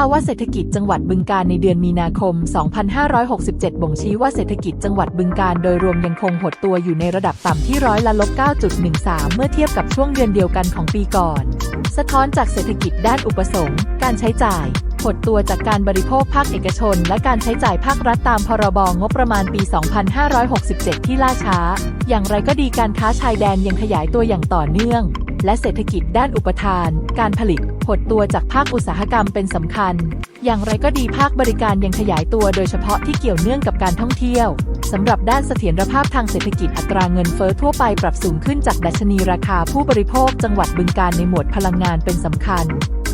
าวะเศรษฐกิจจังหวัดบึงการในเดือนมีนาคม 2567 บ่งชี้ว่าเศรษฐกิจจังหวัดบึงการโดยรวมยังคงหดตัวอยู่ในระดับต่ำที่ร้อยละลบ 9.13 เมื่อเทียบกับช่วงเดือนเดียวกันของปีก่อน สะท้อนจากเศรษฐกิจด้านอุปสงค์ การใช้จ่าย หดตัวจากการบริโภคภาคเอกชน และการใช้จ่ายภาครัฐตามพรบงบประมาณปี 2567 ที่ล่าช้า อย่างไรก็ดีการค้าชายแดนยังขยายตัวอย่างต่อเนื่อง และเศรษฐกิจด้านอุปทาน การผลิต หดตัวจากภาคอุตสาหกรรมเป็นสำคัญ อย่างไรก็ดีภาคบริการยังขยายตัวโดยเฉพาะที่เกี่ยวเนื่องกับการท่องเที่ยวสำหรับด้านเสถียรภาพทางเศรษฐกิจอัตราเงินเฟ้อทั่วไปปรับสูงขึ้นจากดัชนีราคาผู้บริโภคจังหวัดบึงการในหมวดพลังงานเป็นสำคัญ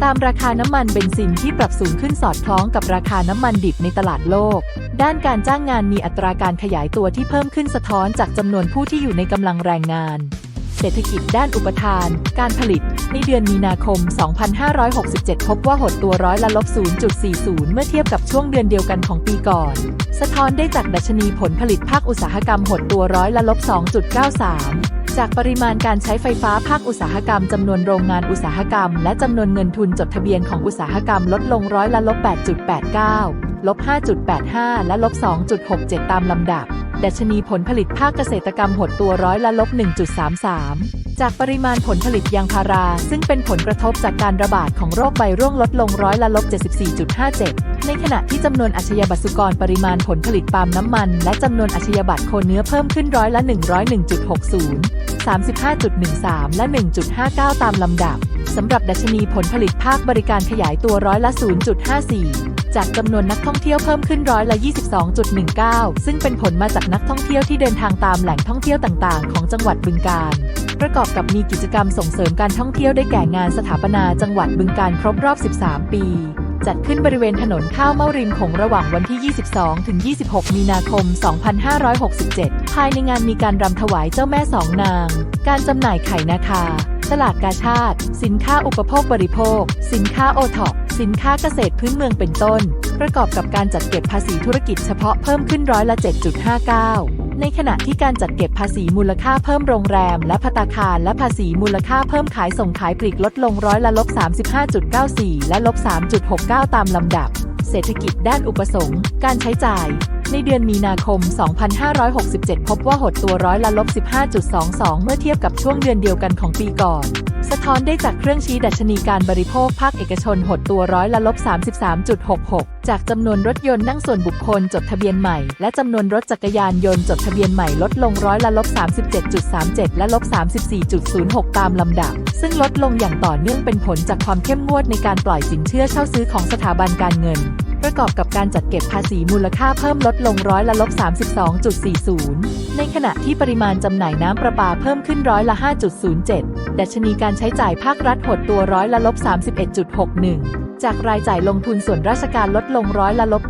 ตามราคาน้ำมันเบนซินที่ปรับสูงขึ้นสอดคล้องกับราคาน้ำมันดิบในตลาดโลก ด้านการจ้างงานมีอัตราการขยายตัวที่เพิ่มขึ้นสะท้อนจากจำนวนผู้ที่อยู่ในกำลังแรงงานเศรษฐกิจด้านอุปทาน การผลิต ในเดือนมีนาคม 2567 พบว่าหดตัวร้อยละลบ 0.40 เมื่อเทียบกับช่วงเดือนเดียวกันของปีก่อน สะท้อนได้จากดัชนีผลผลิตภาคอุตสาหกรรมหดตัวร้อยละลบ 2.93 จากปริมาณการใช้ไฟฟ้าภาคอุตสาหกรรมจำนวนโรงงานอุตสาหกรรม และจำนวนเงินทุนจดทะเบียนของอุตสาหกรรมลดลงร้อยละลบ8.89 ลบ 5.85 และลบ 2.67 ตามลำดับดัชนีผลผลิตภาคเกษตรกรรมหดตัวร้อยละลบ 1.33 จากปริมาณผลผลิตยางพารา ซึ่งเป็นผลกระทบจากการระบาดของโรคใบร่วงลดลงร้อยละลบ 74.57 ในขณะที่จำนวนอาชญาบัตสุกรปริมาณผลผลิตปาล์มน้ำมัน และจำนวนอาชญาบัตรโคเนื้อเพิ่มขึ้นร้อยละ 101.60 35.13 และ 1.59 ตามลำดับ สำหรับดัชนีผลผลิตภาคบริการขยายตัวร้อยละ 0.54 จากจำนวนนักท่องเที่ยวเพิ่มขึ้นร้อยละ 22.19 ซึ่งเป็นผลมาจากนักท่องเที่ยวที่เดินทางตามแหล่งท่องเที่ยวต่างๆ ของจังหวัดบึงกาฬประกอบกับมีกิจกรรมส่งเสริมการท่องเที่ยวได้แก่งานสถาปนาจังหวัดบึงกาฬครบรอบ 13 ปี จัดขึ้นบริเวณถนนข้าวเม่าริมโขงระหว่างวันที่ 22 ถึง 26 มีนาคม 2567 ภายในงานมีการรำถวายเจ้าแม่สองนาง การจำหน่ายไข่นาคา ตลาดกาชาติ สินค้าอุปโภคบริโภค สินค้าโอท็อปสินค้าเกษตรพื้นเมืองเป็นต้น ประกอบกับการจัดเก็บภาษีธุรกิจเฉพาะเพิ่มขึ้นร้อยละ 7.59 ในขณะที่การจัดเก็บภาษีมูลค่าเพิ่มโรงแรม และพัตตาคารและภาษีมูลค่าเพิ่มขายส่งขายปลีกลดลงร้อยละลบ35.94 และลบ 3.69 ตามลำดับ เศรษฐกิจด้านอุปสงค์ การใช้จ่าย ในเดือนมีนาคม 2567 พบว่าหดตัวร้อยละลบ 15.22 เมื่อเทียบกับช่วงเดือนเดียวกันของปีก่อน สะท้อนได้จากเครื่องชี้ดัชนีการบริโภคภาคเอกชนหดตัวร้อยละลบ 33.66 จากจำนวนรถยนต์นั่งส่วนบุคคลจดทะเบียนใหม่ และจำนวนรถจักรยานยนต์จดทะเบียนใหม่ลดลงร้อยละลบ 37.37 และลบ 34.06 ตามลำดับ ซึ่งลดลงอย่างต่อเนื่องเป็นผลจากความเข้มงวดในการปล่อยสินเชื่อเช่าซื้อของสถาบันการเงิน ประกอบกับการจัดเก็บภาษีมูลค่าเพิ่มลดลงร้อยละลบ32.40 ในขณะที่ปริมาณจำหน่ายน้ำประปาเพิ่มขึ้นร้อยละ 5.07 ดัชนีการใช้จ่ายภาครัฐหดตัวร้อยละลบ31.61 จากรายจ่ายลงทุนส่วนราชการลดลงร้อยละลบ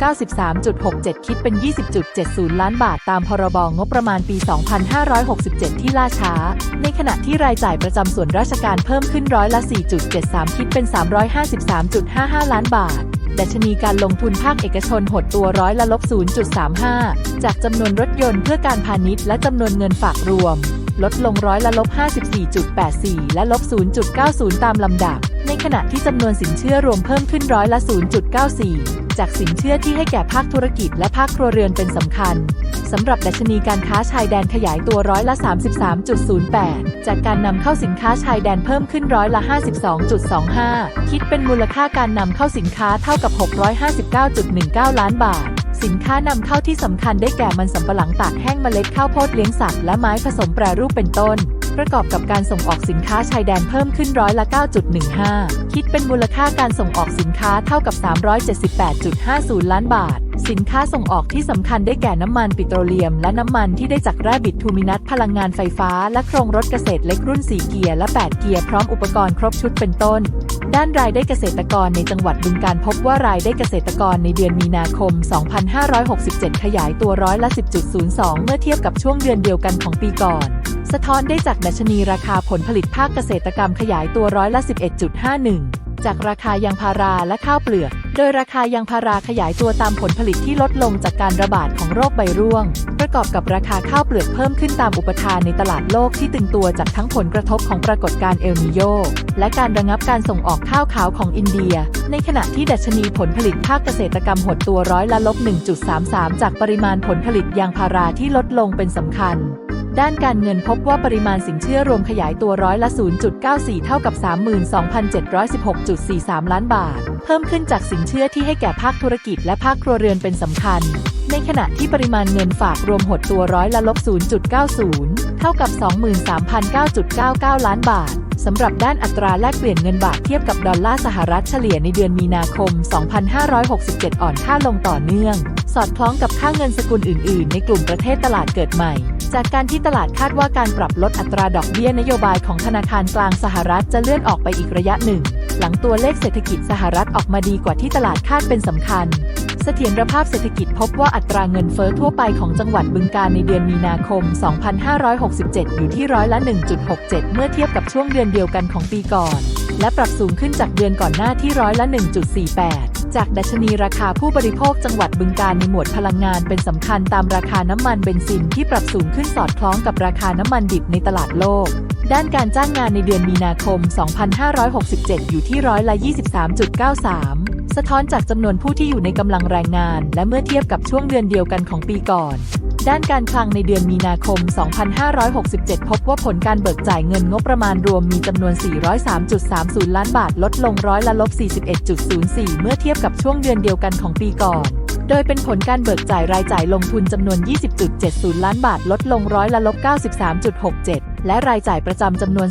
93.67 คิดเป็น 20.70 ล้านบาทตามพรบงบประมาณปี 2567 ที่ล่าช้า ในขณะที่รายจ่ายประจำส่วนราชการเพิ่มขึ้นร้อยละ4.73 คิดเป็น 353.55 ล้านบาท ดัชนีการลงทุนภาคเอกชนหดตัวร้อยละลบ 0.35 จากจำนวนรถยนต์เพื่อการพาณิชย์และจำนวนเงินฝากรวม ลดลงร้อยละลบ 54.84 และลบ 0.90 ตามลำดับ ในขณะที่จำนวนสินเชื่อรวมเพิ่มขึ้นร้อยละ 0.94 จากสินเชื่อที่ให้แก่ภาคธุรกิจและภาคครัวเรือนเป็นสำคัญ สำหรับดัชนีการค้าชายแดนขยายตัวร้อยละ 33.08 จากการนำเข้าสินค้าชายแดนเพิ่มขึ้นร้อยละ 52.25 คิดเป็นมูลค่าการนำเข้าสินค้าเท่ากับ 659.19 ล้านบาท สินค้านำเข้าที่สำคัญได้แก่มันสำปะหลังตากแห้งเมล็ดข้าวโพดเลี้ยงสัตว์และไม้ผสมแปรรูปเป็นต้นประกอบกับการส่งออกสินค้าชายแดนเพิ่มขึ้นร้อยละ 9.15 คิดเป็นมูลค่าการส่งออกสินค้าเท่ากับ 378.50 ล้านบาท สินค้าส่งออกที่สำคัญได้แก่น้ำมันปิโตรเลียม และน้ำมันที่ได้จากแร่บิทูมินัสพลังงานไฟฟ้า และโครงรถเกษตรเล็กรุ่น 4 เกียร์และ 8 เกียร์พร้อมอุปกรณ์ครบชุดเป็นต้น ด้านรายได้เกษตรกรในจังหวัดบึงการพบว่ารายได้เกษตรกรในเดือนมีนาคม 2567 ขยายตัวร้อยละ 10.02 เมื่อเทียบกับช่วงเดือนเดียวกันของปีก่อนสะท้อนได้จากดัชนีราคาผลผลิตภาคเกษตรกรรมขยายตัวร้อยละ 11.51 จากราคายางพาราและข้าวเปลือก โดยราคายางพาราขยายตัวตามผลผลิตที่ลดลงจากการระบาดของโรคใบร่วง ประกอบกับราคาข้าวเปลือกเพิ่มขึ้นตามอุปทานในตลาดโลกที่ตึงตัวจากทั้งผลกระทบของปรากฏการณ์เอลนิโยและการระงับการส่งออกข้าวขาวของอินเดีย ในขณะที่ดัชนีผลผลิตภาคเกษตรกรรมหดตัวร้อยละลบ 1.33 จากปริมาณผลผลิตยางพาราที่ลดลงเป็นสำคัญ ด้านการเงินพบว่าปริมาณสินเชื่อรวมขยายตัวร้อยละ 0.94 เท่ากับ 32,716.43 ล้านบาท เพิ่มขึ้นจากสินเชื่อที่ให้แก่ภาคธุรกิจและภาคครัวเรือนเป็นสำคัญ ในขณะที่ปริมาณเงินฝากรวมหดตัวร้อยละลบ 0.90 เท่ากับ 23,009.99 ล้านบาทสำหรับด้านอัตราแลกเปลี่ยนเงินบาทเทียบกับดอลลาร์สหรัฐเฉลี่ยในเดือนมีนาคม 2567 อ่อนค่าลงต่อเนื่อง สอดคล้องกับค่าเงินสกุลอื่น ๆ ในกลุ่มประเทศตลาดเกิดใหม่ จากการที่ตลาดคาดว่าการปรับลดอัตราดอกเบี้ยนโยบายของธนาคารกลางสหรัฐจะเลื่อนออกไปอีกระยะหนึ่ง หลังตัวเลขเศรษฐกิจสหรัฐออกมาดีกว่าที่ตลาดคาดเป็นสำคัญ เสถียรภาพเศรษฐกิจพบว่าอัตราเงินเฟ้อทั่วไปของจังหวัดบึงการในเดือนมีนาคม 2567 อยู่ที่ร้อยละ 1.67 เมื่อเทียบกับช่วงเดือนเดียวกันของปีก่อน และปรับสูงขึ้นจากเดือนก่อนหน้าที่ร้อยละ 1.48 จากดัชนีราคาผู้บริโภคจังหวัดบึงการในหมวดพลังงานเป็นสำคัญตามราคาน้ำมันเบนซินที่ปรับสูงขึ้นสอดคล้องกับราคาน้ำมันดิบในตลาดโลก ด้านการจ้างงานในเดือนมีนาคม 2567 อยู่ที่ร้อยละ23.93 สะท้อนจากจำนวนผู้ที่อยู่ในกำลังแรงงาน และเมื่อเทียบกับช่วงเดือนเดียวกันของปีก่อน ด้านการคลังในเดือนมีนาคม 2567 พบว่าผลการเบิกจ่ายเงินงบประมาณรวมมีจำนวน 403.30 ล้านบาทลดลงร้อยละลบ 41.04 เมื่อเทียบกับช่วงเดือนเดียวกันของปีก่อน โดยเป็นผลการเบิกจ่ายรายจ่ายลงทุนจำนวน 20.70 ล้านบาทลดลงร้อยละลบ 93.67 และรายจ่ายประจำจำนวน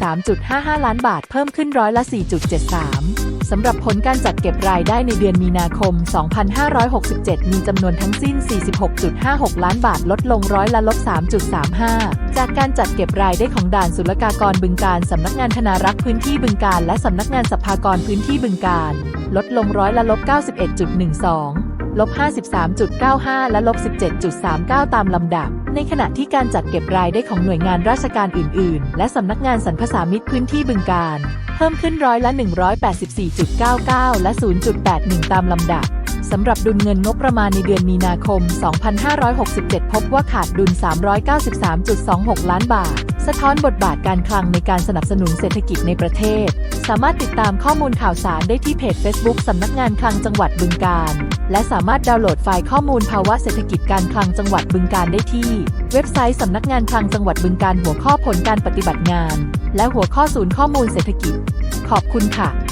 353.55 ล้านบาทเพิ่มขึ้นร้อยละ 4.73 สำหรับผลการจัดเก็บรายได้ในเดือนมีนาคม 2567 มีจำนวนทั้งสิ้น 46.56 ล้านบาทลดลงร้อยละลบ 3.35 จากการจัดเก็บรายได้ของด่านศุลกากรบึงการสำนักงานธนารักษ์พื้นที่บึงการและสำนักงานสภากรพื้นที่บึงการลดลงร้อยละลบ 91.12 ลบ 53.95 และลบ 17.39 ตามลำดับ ในขณะที่การจัดเก็บรายได้ของหน่วยงานราชการอื่น ๆ และสำนักงานสรรพสามิตพื้นที่บึงการ เพิ่มขึ้นร้อยละ 184.99 และ 0.81 ตามลำดับสำหรับดุลเงินงบประมาณในเดือนมีนาคม 2567 พบว่าขาดดุล 393.26 ล้านบาทะท้อนบทบาทการคลังในการสนับสนุนเศรษฐกิจในประเทศ สามารถติดตามข้อมูลข่าวสารได้ที่เพจ Facebook สำนักงานคลังจังหวัดบึงการ และสามารถดาวน์โหลดไฟล์ข้อมูลภาวะเศรษฐกิจการคลังจังหวัดบึงการได้ที่ เว็บไซต์สำนักงานคลังจังหวัดบึงการหัวข้อผลการปฏิบัติงาน และหัวข้อศูนย์ข้อมูลเศรษฐกิจ ขอบคุณค่ะ